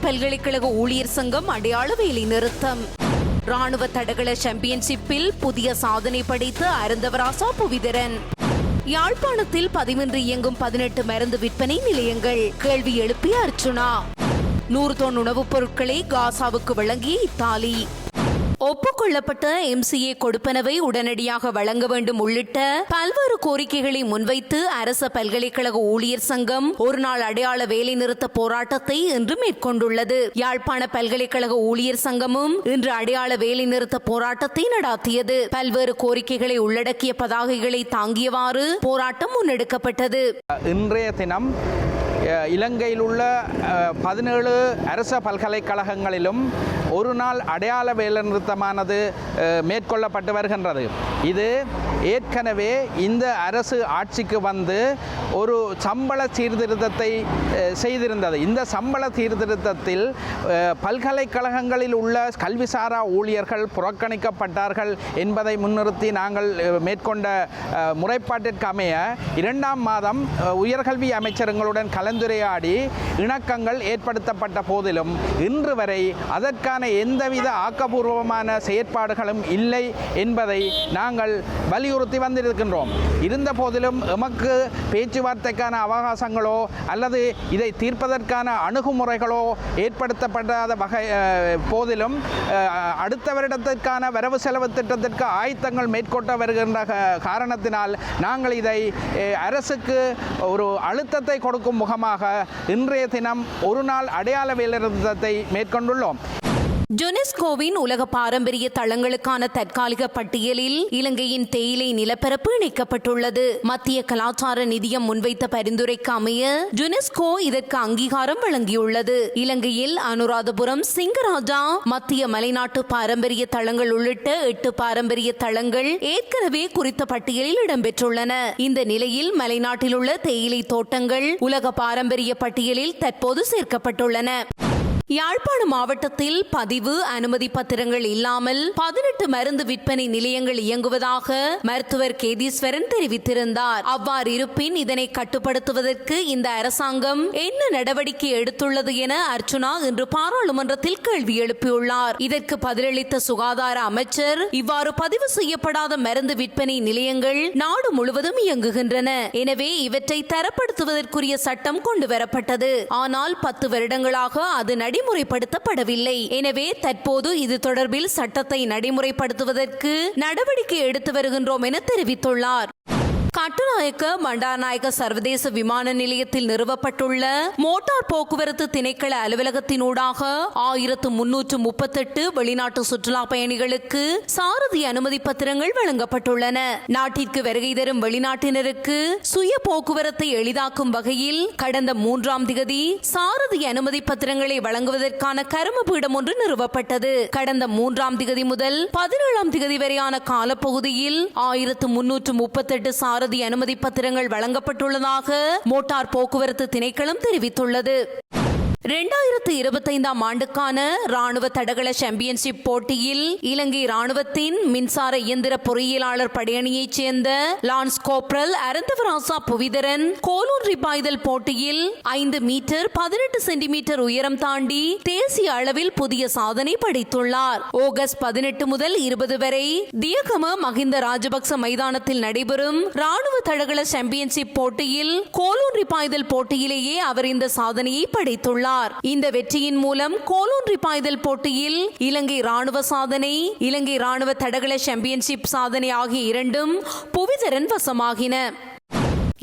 பல்கலைக்கழக ஊழியர் சங்கம் அடையாள வேலை நிறுத்தம். ராணுவ தடகள சாம்பியன்ஷிப்பில் புதிய சாதனை படைத்த அருந்தவராசா புவிதரன் யாழ்ப்பாணத்தில் பதிவின்றி இயங்கும் பதினெட்டு மருந்து விற்பனை நிலையங்கள் கேள்வி எழுப்பிய அர்ச்சுனா. நூறு தொன் உணவுப் பொருட்களை காசாவுக்கு வழங்கிய இத்தாலி. ஒப்புக்கொள்ளப்பட்ட எம்சிஏ கொடுப்பனவை உடனடியாக வழங்க வேண்டும் உள்ளிட்ட பல்வேறு கோரிக்கைகளை முன்வைத்து அரச பல்கலைக்கழக ஊழியர் சங்கம் ஒருநாள் அடையாள வேலைநிறுத்த போராட்டத்தை இன்று மேற்கொண்டுள்ளது. யாழ்ப்பாண பல்கலைக்கழக ஊழியர் சங்கமும் இன்று அடையாள வேலைநிறுத்த போராட்டத்தை நடாத்தியது. பல்வேறு கோரிக்கைகளை உள்ளடக்கிய பதாகைகளை தாங்கியவாறு போராட்டம் முன்னெடுக்கப்பட்டது. இன்றைய தினம் இலங்கையில் உள்ள பதினேழு அரச பல்கலைக்கழகங்களிலும் ஒரு நாள் அடையாள வேலை நிறுத்தமானது மேற்கொள்ளப்பட்டு வருகின்றது. இது ஏற்கனவே இந்த அரசு ஆட்சிக்கு வந்து ஒரு சம்பள சீர்திருத்தத்தை செய்திருந்தது. இந்த சம்பள சீர்திருத்தத்தில் பல்கலைக்கழகங்களில் உள்ள கல்விசாரா ஊழியர்கள் புறக்கணிக்கப்பட்டார்கள் என்பதை முன்னிறுத்தி நாங்கள் மேற்கொண்ட முறைப்பாட்டிற்கு அமைய இரண்டாம் மாதம் உயர்கல்வி உயர்கல்வி அமைச்சருங்களுடன் கலந்துரையாடி இணக்கங்கள் ஏற்படுத்தப்பட்ட போதிலும் இன்று வரை அதற்கான எந்தவித ஆக்கபூர்வமான செயற்பாடுகளும் இல்லை என்பதை நாங்கள் வலியுறுத்தி வந்திருக்கின்றோம். இருந்த போதிலும் எமக்கு பேச்சுவார்த்தைக்கான அவகாசங்களோ அல்லது இதை தீர்ப்பதற்கான அணுகுமுறைகளோ ஏற்படுத்தப்படாத வகை போதிலும் அடுத்த வருடத்திற்கான வரவு செலவு திட்டத்திற்கு ஆயத்தங்கள் மேற்கொண்டு வருகின்ற காரணத்தினால் நாங்கள் இதை அரசுக்கு ஒரு அழுத்தத்தை கொடுக்கும் காரணமாக இன்றைய தினம் ஒரு நாள் அடையாள வேலைநிறுத்தத்தை மேற்கொண்டுள்ளோம். யுனெஸ்கோவின் உலக பாரம்பரிய தளங்களுக்கான தற்காலிக பட்டியலில் இலங்கையின் தேயிலை நிலப்பரப்பு இணைக்கப்பட்டுள்ளது. மத்திய கலாச்சார நிதியம் முன்வைத்த பரிந்துரைக்கு அமைய யுனெஸ்கோ இதற்கு அங்கீகாரம் வழங்கியுள்ளது. இலங்கையில் அனுராதபுரம் சிங்கராஜா மத்திய மலைநாட்டு பாரம்பரிய தளங்கள் உள்ளிட்ட எட்டு பாரம்பரிய தளங்கள் ஏற்கனவே குறித்த பட்டியலில் இடம்பெற்றுள்ளன. இந்த நிலையில் மலைநாட்டில் உள்ள தேயிலை தோட்டங்கள் உலக பாரம்பரிய பட்டியலில் தற்போது சேர்க்கப்பட்டுள்ளன. யாழ்ப்பாண மாவட்டத்தில் பதிவு அனுமதி பத்திரங்கள் இல்லாமல் பதினெட்டு மருந்து விற்பனை நிலையங்கள் இயங்குவதாக மருத்துவர் கேதீஸ்வரன் தெரிவித்திருந்தார். அவ்வாறு இருப்பின் இதனை கட்டுப்படுத்துவதற்கு இந்த அரசாங்கம் என்ன நடவடிக்கை எடுத்துள்ளது என அர்ச்சுனா இன்று பாராளுமன்றத்தில் கேள்வி எழுப்பியுள்ளார். இதற்கு பதிலளித்த சுகாதார அமைச்சர் இவ்வாறு பதிவு செய்யப்படாத மருந்து விற்பனை நிலையங்கள் நாடு முழுவதும் இயங்குகின்றன. எனவே இவற்றை தரப்படுத்துவதற்குரிய சட்டம் கொண்டு வரப்பட்டது ஆனால் பத்து வருடங்களாக அது நடைமுறைப்படுத்தப்படவில்லை. எனவே தற்போது இது தொடர்பில் சட்டத்தை நடைமுறைப்படுத்துவதற்கு நடவடிக்கை எடுத்து வருகின்றோம் என தெரிவித்துள்ளார். கட்டுநாயக்க பண்டாரநாயக்க சர்வதேச விமான நிலையத்தில் நிறுவப்பட்டுள்ள மோட்டார் போக்குவரத்து திணைக்கள அலுவலகத்தினூடாக ஆயிரத்து முன்னூற்று முப்பத்தெட்டு வெளிநாட்டு சுற்றுலா பயணிகளுக்கு சாரதி அனுமதி பத்திரங்கள் வழங்கப்பட்டுள்ளன. நாட்டிற்கு வருகை தரும் வெளிநாட்டினருக்கு சுய போக்குவரத்தை எளிதாக்கும் வகையில் கடந்த மூன்றாம் திகதி சாரதி அனுமதி பத்திரங்களை வழங்குவதற்கான கருமபீடம் ஒன்று நிறுவப்பட்டது. கடந்த மூன்றாம் திகதி முதல் பதினேழாம் திகதி வரையான காலப்பகுதியில் ஆயிரத்து முன்னூற்று முப்பத்தெட்டு சாரதி அனுமதி பத்திரங்கள் வழங்கப்பட்டுள்ளதாக மோட்டார் போக்குவரத்து திணைக்களம் தெரிவித்துள்ளது. ரெண்டாயிரத்து இருபத்தைந்தாம் ஆண்டுக்கான ராணுவ தடகள சாம்பியன்ஷிப் போட்டியில் இலங்கை ராணுவத்தின் மின்சார இயந்திர பொறியியலாளர் படையணியைச் சேர்ந்த லான்ஸ் கோப்ரல் அரந்தவராசா புவிதரன் கோலூர் ரிபாய்தல் போட்டியில் ஐந்து மீட்டர் பதினெட்டு சென்டிமீட்டர் உயரம் தாண்டி தேசிய அளவில் புதிய சாதனை படைத்துள்ளார். ஆகஸ்ட் பதினெட்டு முதல் இருபது வரை தியகம மகிந்த ராஜபக்ச மைதானத்தில் நடைபெறும் ராணுவ தடகள சாம்பியன்ஷிப் போட்டியில் கோலூர் ரிபாய்தல் போட்டியிலேயே அவர் இந்த சாதனையை படைத்துள்ளார். இந்த வெற்றியின் மூலம் கோலூன்றி பாய்தல் போட்டியில் இலங்கை ராணுவ சாதனை இலங்கை ராணுவ தடகள சாம்பியன்ஷிப் சாதனை ஆகிய இரண்டும் புவிதரன் வசமாகின.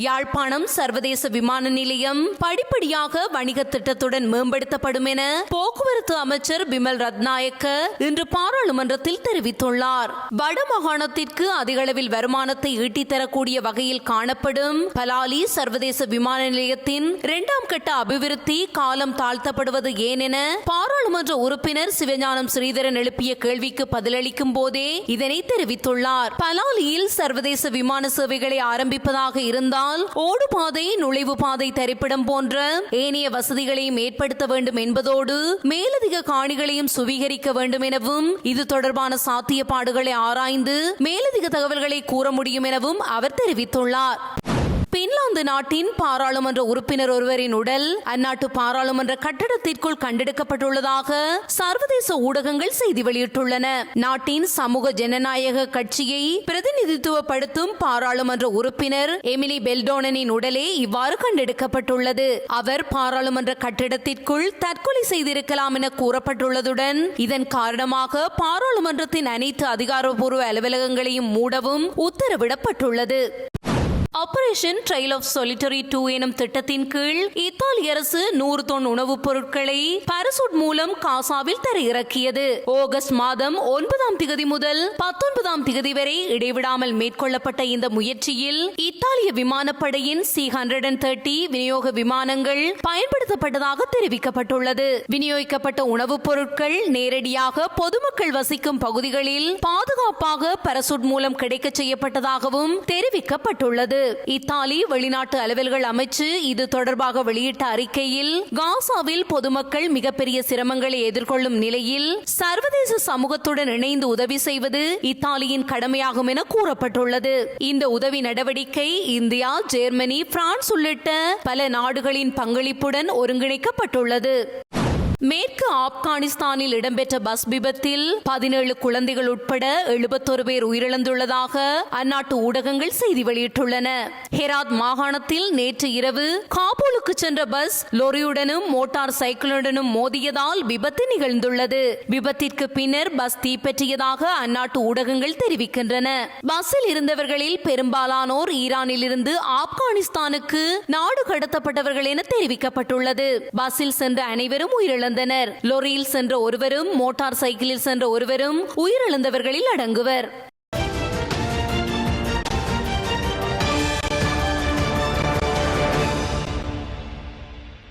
யாழ்ப்பாணம் சர்வதேச விமான நிலையம் படிப்படியாக வணிக திட்டத்துடன் மேம்படுத்தப்படும் என போக்குவரத்து அமைச்சர் பிமல் ரத்நாயக்க இன்று பாராளுமன்றத்தில் தெரிவித்துள்ளார். வடமாகாணத்திற்கு அதிகளவில் வருமானத்தை ஈட்டித்தரக்கூடிய வகையில் காணப்படும் பலாலி சர்வதேச விமான நிலையத்தின் இரண்டாம் கட்ட அபிவிருத்தி காலம் தாழ்த்தப்படுவது ஏன் என பாராளுமன்ற உறுப்பினர் சிவஞானம் ஸ்ரீதரன் எழுப்பிய கேள்விக்கு பதிலளிக்கும் போதே இதனை தெரிவித்துள்ளார். பலாலியில் சர்வதேச விமான சேவைகளை ஆரம்பிப்பதாக இருந்தால் ஓடுபாதை நுழைவு பாதை தரிப்பிடம் போன்ற ஏனைய வசதிகளையும் ஏற்படுத்த வேண்டும் என்பதோடு மேலதிக காணிகளையும் சுவீகரிக்க வேண்டும் எனவும் இது தொடர்பான சாத்தியப்பாடுகளை ஆராய்ந்து மேலதிக தகவல்களை கூற முடியும் எனவும் அவர் தெரிவித்துள்ளார். பின்லாந்து நாட்டின் பாராளுமன்ற உறுப்பினர் ஒருவரின் உடல் அந்நாட்டு பாராளுமன்ற கட்டடத்திற்குள் கண்டெடுக்கப்பட்டுள்ளதாக சர்வதேச ஊடகங்கள் செய்தி வெளியிட்டுள்ளன. நாட்டின் சமூக ஜனநாயக கட்சியை பிரதிநிதித்துவப்படுத்தும் பாராளுமன்ற உறுப்பினர் எமிலி பெல்டோனனின் உடலே இவ்வாறு கண்டெடுக்கப்பட்டுள்ளது. அவர் பாராளுமன்ற கட்டிடத்திற்குள் தற்கொலை செய்திருக்கலாம் என கூறப்பட்டுள்ளதுடன் இதன் காரணமாக பாராளுமன்றத்தின் அனைத்து அதிகாரப்பூர்வ அலுவலகங்களையும் மூடவும் உத்தரவிடப்பட்டுள்ளது. Operation trail of solidarity two எனும் திட்டத்தின் கீழ் இத்தாலி அரசு நூறு தொன் உணவுப் பொருட்களை பாரசூட் மூலம் காசாவில் தரையிறக்கியது ஆகஸ்ட் மாதம் ஒன்பதாம் திகதி முதல் பத்தொன்பதாம் திகதி வரை இடைவிடாமல் மேற்கொள்ளப்பட்ட இந்த முயற்சியில் இத்தாலிய விமானப்படையின் சி ஹண்ட்ரட் அண்ட் தேர்ட்டி விநியோக விமானங்கள் பயன்படுத்தப்பட்டதாக தெரிவிக்கப்பட்டுள்ளது. விநியோகிக்கப்பட்ட உணவுப் பொருட்கள் நேரடியாக பொதுமக்கள் வசிக்கும் பகுதிகளில் பாதுகாப்பாக பரசூட் மூலம் கிடைக்கச் செய்யப்பட்டதாகவும் தெரிவிக்கப்பட்டுள்ளது. இத்தாலி வெளிநாட்டு அலுவல்கள் அமைச்சு இது தொடர்பாக வெளியிட்ட அறிக்கையில் காசாவில் பொதுமக்கள் மிகப்பெரிய சிரமங்களை எதிர்கொள்ளும் நிலையில் சர்வதேச சமூகத்துடன் இணைந்து உதவி செய்வது இத்தாலியின் கடமையாகும் என கூறப்பட்டுள்ளது. இந்த உதவி நடவடிக்கை இந்தியா ஜெர்மனி பிரான்ஸ் உள்ளிட்ட பல நாடுகளின் பங்களிப்புடன் ஒருங்கிணைக்கப்பட்டுள்ளது. மேற்கு ஆப்கானிஸ்தானில் இடம்பெற்ற பஸ் விபத்தில் பதினேழு குழந்தைகள் உட்பட எழுபத்தொரு பேர் உயிரிழந்துள்ளதாக அந்நாட்டு ஊடகங்கள் செய்தி வெளியிட்டுள்ளன. ஹெராத் மாகாணத்தில் நேற்று இரவு காபூலுக்கு சென்ற பஸ் லொரியுடனும் மோட்டார் சைக்கிளுடனும் மோதியதால் விபத்து நிகழ்ந்துள்ளது. விபத்திற்கு பின்னர் பஸ் தீப்பற்றியதாக அந்நாட்டு ஊடகங்கள் தெரிவிக்கின்றன. பஸ்ஸில் இருந்தவர்களில் பெரும்பாலானோர் ஈரானில் இருந்து ஆப்கானிஸ்தானுக்கு நாடு கடத்தப்பட்டவர்கள் என தெரிவிக்கப்பட்டுள்ளது. பஸ்ஸில் சென்ற அனைவரும் இறந்தனர். லொரியில் சென்ற ஒருவரும் மோட்டார் சைக்கிளில் சென்ற ஒருவரும் உயிரிழந்தவர்களில் அடங்குவர்.